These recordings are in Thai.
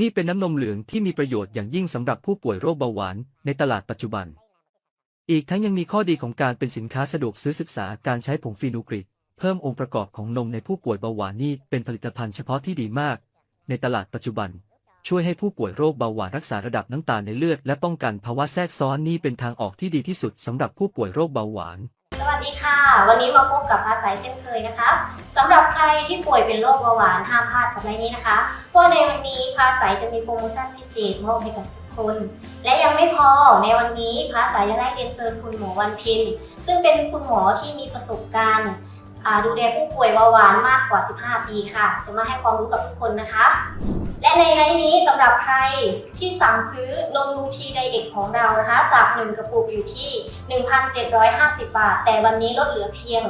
นี่เป็นน้ำนมเหลืองที่มีประโยชน์อย่างยิ่งสำหรับผู้ป่วยโรคเบาหวานในตลาดปัจจุบัน อีกทั้งยังมีข้อดีของการเป็นสินค้าสะดวกซื้อศึกษาการใช้ผงฟีนูกริกเพิ่มองค์ประกอบของนมในผู้ป่วยเบาหวานนี่เป็นผลิตภัณฑ์เฉพาะที่ดีมาก ในตลาดปัจจุบัน ช่วยให้ผู้ป่วยโรคเบาหวานรักษาระดับน้ำตาลในเลือดและป้องกันภาวะแทรกซ้อนนี่เป็นทางออกที่ดีที่สุดสำหรับผู้ป่วยโรคเบาหวาน สวัสดีค่ะ วันนี้มาพบกับภาษาเช่นเคยนะคะสำหรับใครที่ป่วยเป็นโรคเบาหวานห้ามพลาดกับไลน์นี้นะคะ เพราะในวันนี้ภาษาจะมีโปรโมชั่นพิเศษมอบให้กับทุกคน และยังไม่พอในวันนี้ภาษายังได้เรียนเชิญคุณหมอวันเพ็ญซึ่งเป็นคุณหมอที่มีประสบการณ์ ดูแลผู้ป่วยเบาหวานมากกว่า 15 ปีค่ะ จะมาให้ความรู้กับทุกคนนะคะ และในไลน์นี้สำหรับใครที่สั่งซื้อนมลูทีไดเด็กของเรานะคะ จาก 1 กระปุกอยู่ที่ 1,750 บาท แต่วันนี้ลดเหลือเพียง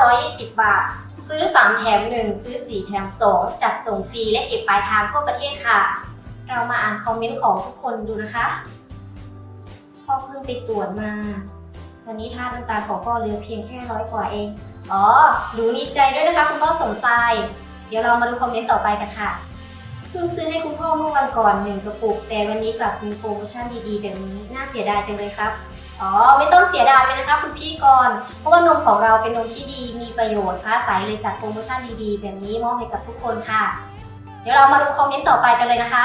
920 บาท ซื้อ 3 แถม 1 ซื้อ 4 แถม 2 จัดส่งฟรีและเก็บปลายทางทั่วประเทศค่ะ เรามาอ่านคอมเมนต์ของทุกคนดูนะคะพ่อเพิ่งไปตรวจมา วันนี้ท่าน้ำตาของพ่อเหลือเพียงแค่ร้อยกว่าเอง อ๋อดูดีใจด้วยนะคะ คุณพ่อสมใจเดี๋ยวเรามาดูคอมเมนต์ต่อไปกันค่ะ เพิ่งซื้อให้คุณพ่อเมื่อวันก่อนหนึ่งกระปุก แต่วันนี้กลับมีโปรโมชั่นดีๆ แบบนี้ น่าเสียดายจังเลยครับ อ๋อ ไม่ต้องเสียดายเลยนะคะคุณพี่ก่อนเพราะว่านมของเราเป็นนมที่ดี มีประโยชน์ค้าสายเลยจัดโปรโมชั่นดีๆ แบบนี้มอบให้กับทุกคนค่ะ เดี๋ยวเรามาดูคอมเมนต์ต่อไปกันเลยนะคะ